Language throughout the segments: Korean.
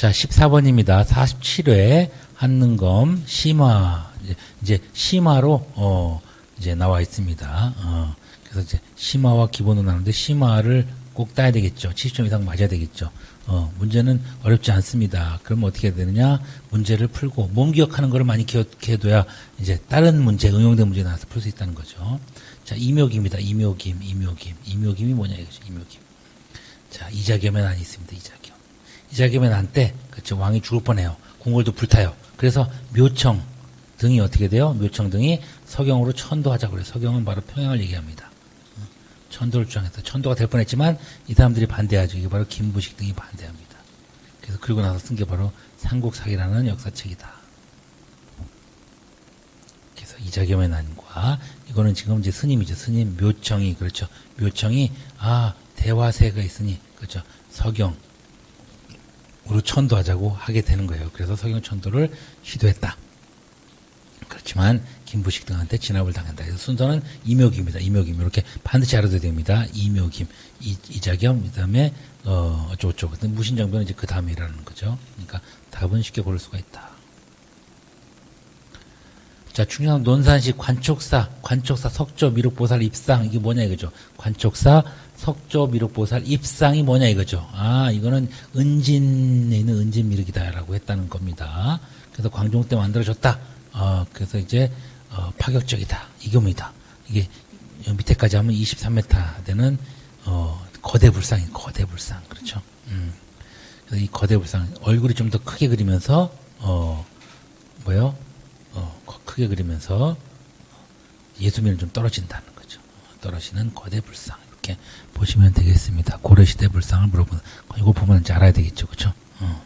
자, 14번입니다. 47회 한능검 심화 이제, 심화로 어 이제 나와 있습니다. 어 그래서 이제 심화와 기본으로 나오는데 심화를 꼭 따야 되겠죠. 70점 이상 맞아야 되겠죠. 어 문제는 어렵지 않습니다. 그럼 어떻게 해야 되느냐? 문제를 풀고 몸 기억하는 거를 많이 기억해둬야 이제 다른 문제 응용된 문제 나와서 풀 수 있다는 거죠. 자, 이묘기입니다. 이묘김, 이묘김, 이묘김이 뭐냐 이거죠. 이묘김. 자, 이자겸의 난이 있습니다. 이자겸. 이자겸의 난 때, 그쵸, 왕이 죽을 뻔해요. 궁궐도 불타요. 그래서 묘청 등이 어떻게 돼요? 묘청 등이 서경으로 천도하자고 그래요. 서경은 바로 평양을 얘기합니다. 어, 천도를 주장했다. 천도가 될 뻔했지만 이 사람들이 반대하죠. 이게 바로 김부식 등이 반대합니다. 그래서 그리고 나서 쓴 게 바로 삼국사기라는 역사책이다. 그래서 이자겸의 난과 이거는 지금 이제 스님이죠. 스님 묘청이 그렇죠. 묘청이 아 대화세가 있으니 그렇죠. 서경 으로 천도하자고 하게 되는 거예요. 그래서 서경 천도를 시도했다. 그렇지만 김부식 등한테 진압을 당한다. 그래서 순서는 이묘김입니다. 이묘김 이렇게 반드시 알아둬야 됩니다. 이묘김, 이, 이자겸, 그다음에 어 어쩌고저쩌고. 무신정변은 이제 그 다음이라는 거죠. 그러니까 답은 쉽게 고를 수가 있다. 자, 충남 논산시 관촉사, 관촉사 석조 미륵보살 입상 이게 뭐냐 이거죠. 관촉사 석조 미륵보살 입상이 뭐냐 이거죠. 아, 이거는 은진에 있는 은진 미륵이다라고 했다는 겁니다. 그래서 광종 때 만들어졌다. 어, 그래서 이제 어, 파격적이다. 이겁니다. 이게 밑에까지 하면 23m 되는 어, 거대 불상이 거대 불상 그렇죠. 음. 그래서 이 거대 불상 얼굴이 좀 더 크게 그리면서 어 뭐요? 크게 그리면서 예수민은 좀 떨어진다는 거죠. 어, 떨어지는 거대 불상 이렇게 보시면 되겠습니다. 고려 시대 불상을 물어보는 이거 보면 이제 알아야 되겠죠, 그렇죠? 어.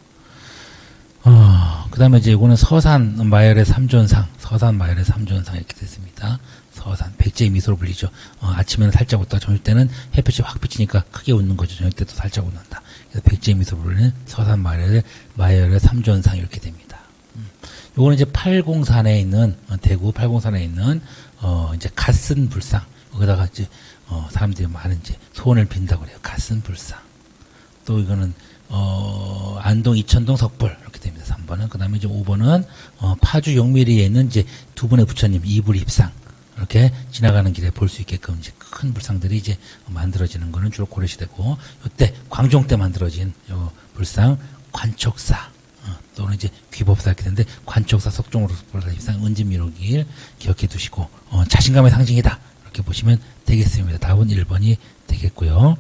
어, 그다음에 이제 이거는 서산 마열의 삼존상, 서산 마열의 삼존상 이렇게 됐습니다. 서산 백제의 미소로 불리죠. 어, 아침에는 살짝 웃다 저녁 때는 햇빛이 확 비치니까 크게 웃는 거죠. 저녁 때도 살짝 웃는다. 그래서 백제의 미소로 불리는 서산 마열의 마열의 삼존상 이렇게 됩니다. 요거는 이제 팔공산에 있는 어, 대구 팔공산에 있는 어 이제 갓쓴 불상 거기다가 이제 어 사람들이 많은 이제 소원을 빈다고 그래요. 갓쓴 불상. 또 이거는 어 안동 이천동 석불 이렇게 됩니다. 3번은 그다음에 이제 5번은 어 파주 용미리에 있는 이제 두 분의 부처님 이불 입상 이렇게 지나가는 길에 볼 수 있게끔 이제 큰 불상들이 이제 만들어지는 거는 주로 고려시대고 이때 광종 때 만들어진 요 불상 관촉사 어, 또는 이제 귀법사 이렇게 되는데 관촉사 석종으로 보다 입상 은진미로길 기억해 두시고 어, 자신감의 상징이다 이렇게 보시면 되겠습니다. 답은 1번이 되겠고요.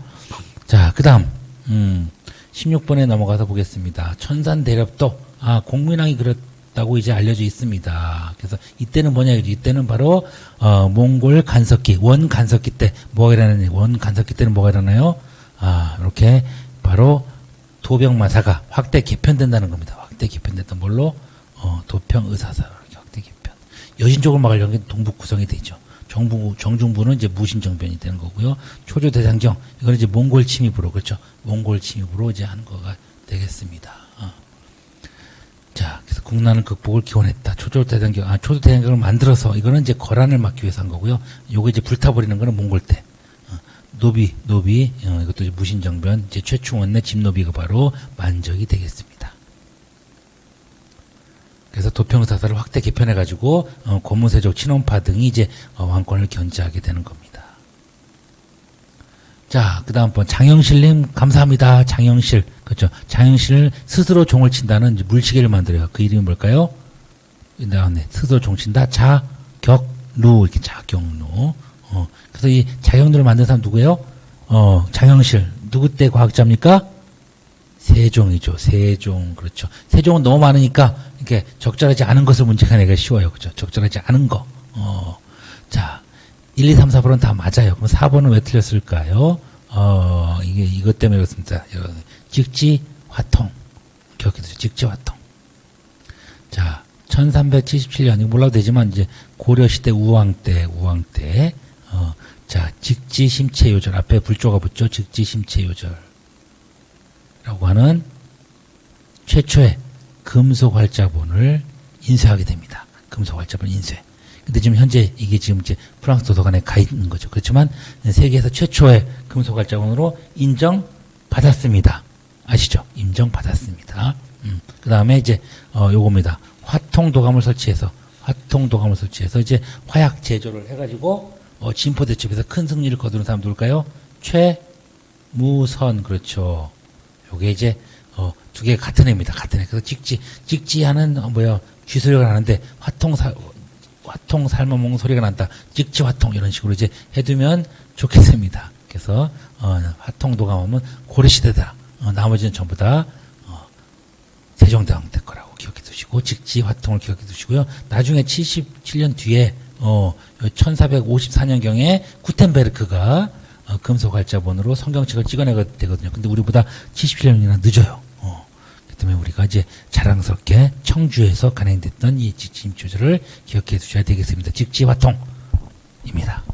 자, 그다음 음, 16번에 넘어가서 보겠습니다. 천산 대렵도 아 공민왕이 그렸다고 이제 알려져 있습니다. 그래서 이때는 뭐냐 이때는 바로 어, 몽골 간섭기 원 간섭기 때 뭐가 일어나냐 원 간섭기 때는 뭐가 일어나요? 아 이렇게 바로 도병마사가 확대 개편된다는 겁니다. 확대 개편됐던 뭘로 어, 도평 의사사 확대 개편. 여신족을 막으려는 게 동북 구성이 되죠. 정부 정중부는 이제 무신정변이 되는 거고요. 초조 대장경 이거는 이제 몽골 침입으로 그렇죠. 몽골 침입으로 이제 하는 거가 되겠습니다. 어. 자, 그래서 국난을 극복을 기원했다. 초조 대장경, 아, 초조 대장경을 만들어서 이거는 이제 거란을 막기 위해서 한 거고요. 요거 이제 불타버리는 거는 몽골 때. 어, 노비, 노비, 어, 이것도 무신정변, 이제 최충원의 집노비가 바로 만적이 되겠습니다. 그래서 도평사사를 확대 개편해가지고 어, 고무세족 친원파 등이 이제 어, 왕권을 견제하게 되는 겁니다. 자, 그 다음 번 장영실님 감사합니다. 장영실 그렇죠. 장영실 스스로 종을 친다는 물시계를 만들어요. 그 이름이 뭘까요? 나왔네. 스스로 종 친다. 자격루 이렇게 자격루. 어, 그래서 이 자격루를 만든 사람 누구예요? 어, 장영실 누구 때 과학자입니까? 세종이죠. 세종. 그렇죠. 세종은 너무 많으니까 이렇게 적절하지 않은 것을 문제가 내기가 쉬워요. 그렇죠. 적절하지 않은 거. 어. 자, 1, 2, 3, 4번은 다 맞아요. 그럼 4번은 왜 틀렸을까요? 어, 이게 이것 때문에 그렇습니다. 여러분. 직지 화통. 기억해 두세요. 직지 화통. 자, 1377년, 이거 몰라도 되지만, 이제, 고려시대 우왕 때, 우왕 때, 어, 자, 직지 심체 요절. 앞에 불조가 붙죠? 직지 심체 요절. 라고 하는 최초의 금속 활자본을 인쇄하게 됩니다. 금속 활자본 인쇄. 근데 지금 현재 이게 지금 이제 프랑스 도서관에 가 있는 거죠. 그렇지만 세계에서 최초의 금속 활자본으로 인정받았습니다. 아시죠? 인정받았습니다. 음. 그 다음에 이제, 어, 요겁니다. 화통 도감을 설치해서, 화통 도감을 설치해서 이제 화약 제조를 해가지고, 어, 진포 대첩에서 큰 승리를 거두는 사람 누굴까요? 최무선, 그렇죠. 요게 이제, 어, 두 개 같은 애입니다. 같은 애. 그래서 찍지, 찍지 하는, 어, 뭐야, 쥐 소리가 나는데, 화통 살, 화통 삶아먹는 소리가 난다. 찍지 화통, 이런 식으로 이제 해두면 좋겠습니다. 그래서, 어, 화통 도감하면 고려 시대다. 어, 나머지는 전부 다, 어, 세종대왕 때 거라고 기억해 두시고, 직지 화통을 기억해 두시고요. 나중에 77년 뒤에, 어, 1454년경에 구텐베르크가 어, 금속활자본으로 성경책을 찍어내게 되거든요. 근데 우리보다 77년이나 늦어요. 때문에 우리가 이제 자랑스럽게 청주에서 간행됐던 이 직지임 조절을 기억해 두셔야 되겠습니다. 직지화통입니다.